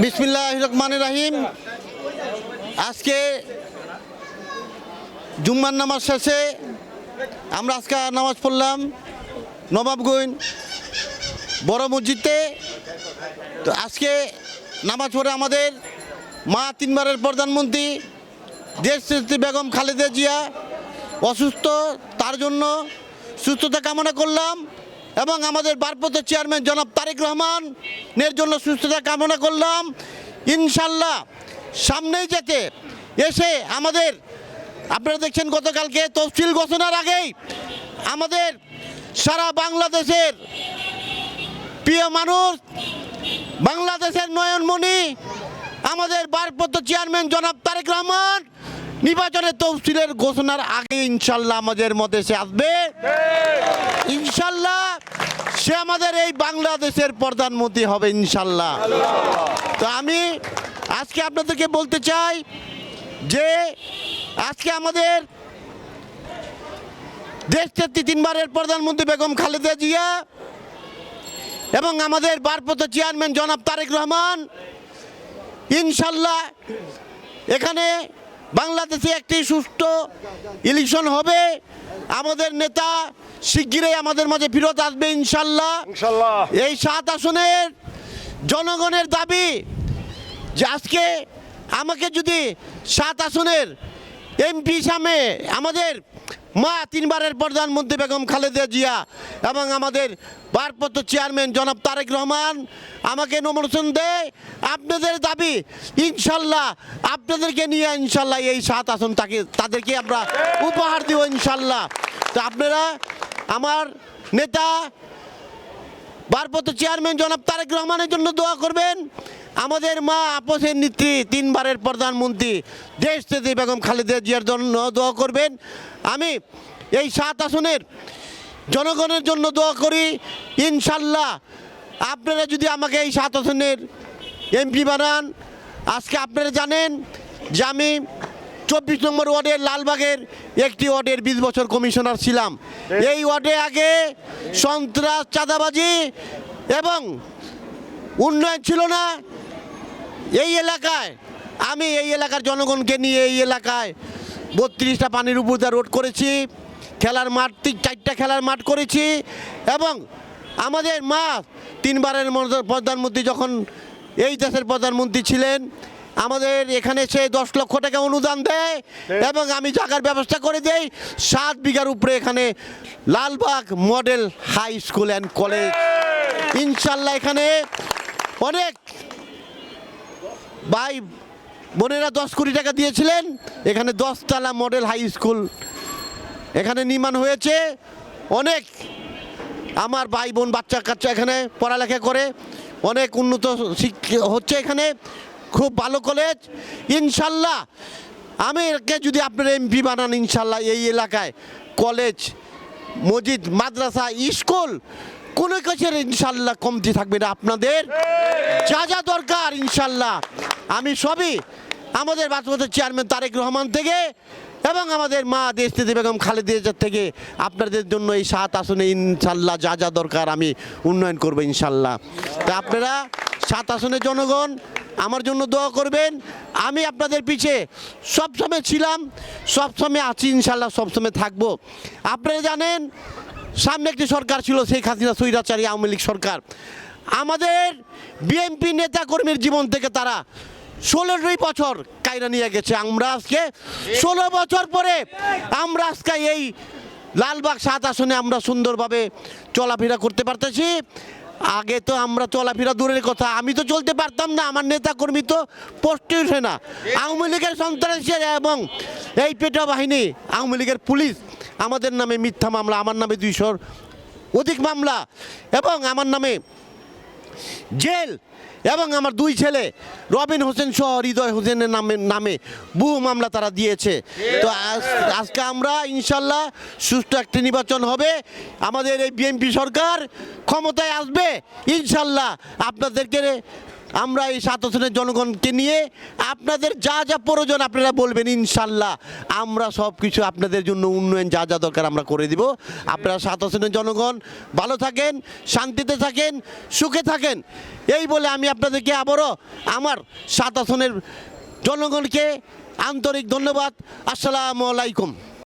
বিসমিল্লাহ রহমান রাহিম। আজকে জুম্মার নামাজ শেষে আমরা আজকে নামাজ পড়লাম নবাবগঞ্জ বড় মসজিদে। তো আজকে নামাজ পড়ে আমাদের মা তিনবারের প্রধানমন্ত্রী দেশ বেগম খালেদা জিয়া অসুস্থ, তার জন্য সুস্থতা কামনা করলাম। এবং আমাদের ভারপ্রাপ্ত চেয়ারম্যান জনাব তারেক রহমানের জন্য সুস্থতা কামনা করলাম। ইনশাল্লাহ সামনেই যেতে এসে আমাদের, আপনারা দেখছেন গতকালকে তফসিল ঘোষণার আগেই আমাদের সারা বাংলাদেশের প্রিয় মানুষ, বাংলাদেশের নয়নমণি, আমাদের ভারপ্রাপ্ত চেয়ারম্যান জনাব তারেক রহমান, নির্বাচনের তফসিলের ঘোষণার আগে ইনশাল্লাহ আমাদের মধ্যে সে আসবে। ইনশাল্লাহ সে আমাদের এই বাংলাদেশের প্রধানমন্ত্রী হবে, ইনশাল্লাহ। তো আমি আজকে আপনাদেরকে বলতে চাই যে আজকে আমাদের দেশ তিনবারের প্রধানমন্ত্রী বেগম খালেদা জিয়া এবং আমাদের ভারপ্রাপ্ত চেয়ারম্যান জনাব তারেক রহমান, ইনশাল্লাহ এখানে বাংলাদেশে একটি সুস্থ ইলেকশন হবে। আমাদের নেতা শিগগিরই আমাদের মাঝে ফিরত আসবে ইনশাল্লাহ। ইনশাল্লাহ। এই সাত আসনের জনগণের দাবি যে আজকে আমাকে যদি সাত আসনের এমপি সামে আমাদের মা তিনবারের প্রধানমন্ত্রী বেগম খালেদা জিয়া এবং আমাদের ভারপ্রাপ্ত চেয়ারম্যান জনাব তারেক রহমান আমাকে নমিনেশন দেয়। আপনাদের দাবি, ইনশাল্লাহ আপনাদেরকে নিয়ে ইনশাল্লাহ এই সাত আসন তাকে, তাদেরকে আমরা উপহার দিব ইনশাল্লাহ। তো আপনারা, আমার নেতা, ভারপ্রাপ্ত চেয়ারম্যান জনাব তারেক রহমানের জন্য দোয়া করবেন। আমাদের মা আপসের নেত্রী, তিনবারের প্রধানমন্ত্রী, দেশ থেকে বেগম খালেদা জিয়ার জন্য দোয়া করবেন। আমি এই সাত আসনের জনগণের জন্য দোয়া করি। ইনশাল্লাহ আপনারা যদি আমাকে এই সাত আসনের এমপি বানান, আজকে আপনারা জানেন যে আমি চব্বিশ নম্বর ওয়ার্ডের লালবাগের একটি ওয়ার্ডের বিশ বছর কমিশনার ছিলাম। এই ওয়ার্ডে আগে সন্ত্রাস, চাঁদাবাজি এবং উন্নয়ন ছিল না এই এলাকায়, আমি এই এলাকার জনগণকে নিয়ে এই এলাকায় বত্রিশটা পানির উপরদা রোড করেছি, খেলার মাঠ, তিন চারটা খেলার মাঠ করেছি এবং আমাদের মা তিনবারের প্রধানমন্ত্রী যখন এই দেশের প্রধানমন্ত্রী ছিলেন, আমাদের এখানে সে দশ লক্ষ টাকা অনুদান দেয় এবং আমি জায়গার ব্যবস্থা করে দেই। সাত বিঘার উপরে এখানে Lalbag model high school and college. ইনশাল্লাহ এখানে অনেক ভাই, বোনেরা দশ কোটি টাকা দিয়েছিলেন। এখানে দশতলা মডেল হাই স্কুল এখানে নির্মাণ হয়েছে অনেক। আমার ভাই বোন, বাচ্চা কাচ্চা এখানে পড়ালেখা করে। অনেক উন্নত শিক্ষা হচ্ছে এখানে। খুব ভালো কলেজ ইনশাল্লাহ আমি একে যদি আপনার এমপি বানান ইনশাল্লাহ এই এলাকায়। কলেজ মসজিদ, মাদ্রাসা, স্কুল কোনো কিছুর ইনশাল্লাহ কমতি থাকবে না আপনাদের। যা যা দরকার ইনশাল্লাহ। আমি সবই আমাদের বাসপথের চেয়ারম্যান তারেক রহমান থেকে এবং আমাদের মা দেশটিতে বেগম খালেদা জিয়া থেকে আপনাদের জন্য এই সাত আসনে ইনশাল্লাহ যা যা দরকার আমি উন্নয়ন করব ইনশাল্লাহ। তা আপনারা সাত আসনের জনগণ আমার জন্য দোয়া করবেন। আমি আপনাদের পিছে সবসময় ছিলাম সবসময় আছি ইনশাল্লাহ সবসময় থাকব। আপনারা জানেন সামনে একটি সরকার ছিল, শেখ হাসিনা সৈরাচারী আওয়ামী লীগ সরকার। আমাদের বিএনপি নেতা কর্মীর জীবন থেকে তারা ষোলোই বছর কায়রা নিয়ে গেছে। আমরা আজকে ষোলো বছর পরে আমরা আজকে এই লালবাগ সাত আসনে আমরা সুন্দরভাবে চলাফেরা করতে পারতেছি। আগে তো আমরা চলাফেরা দূরের কথা, আমি তো চলতে পারতাম না, আমার নেতা কর্মী তো পোস্টে ওঠে না। আওয়ামী লীগের সন্ত্রাসী এবং এই পেটা বাহিনী আওয়ামী লীগের পুলিশ আমাদের নামে মিথ্যা মামলা, আমার নামে দুইশোর অধিক মামলা এবং আমার নামে জেল এবং আমার দুই ছেলে, রবিন হোসেন সহ হৃদয় হোসেনের নামে নামে বহু মামলা তারা দিয়েছে। তো আজকে আমরা ইনশাল্লাহ সুষ্ঠু একটি নির্বাচন হবে। আমাদের এই বিএনপি সরকার ক্ষমতায় আসবে, ইনশাল্লাহ আপনাদেরকে আমরা এই সাত আসনের জনগণকে নিয়ে আপনাদের যা যা প্রয়োজন আপনারা বলবেন, ইনশাল্লাহ। আমরা সব কিছু আপনাদের জন্য উন্নয়ন যা যা দরকার আমরা করে দিব। আপনারা সাত আসনের জনগণ, ভালো থাকেন, শান্তিতে থাকেন, সুখে থাকেন। এই বলে আমি আপনাদেরকে আবারও আমার সাত আসনের জনগণকে আন্তরিক ধন্যবাদ। আসসালামু আলাইকুম।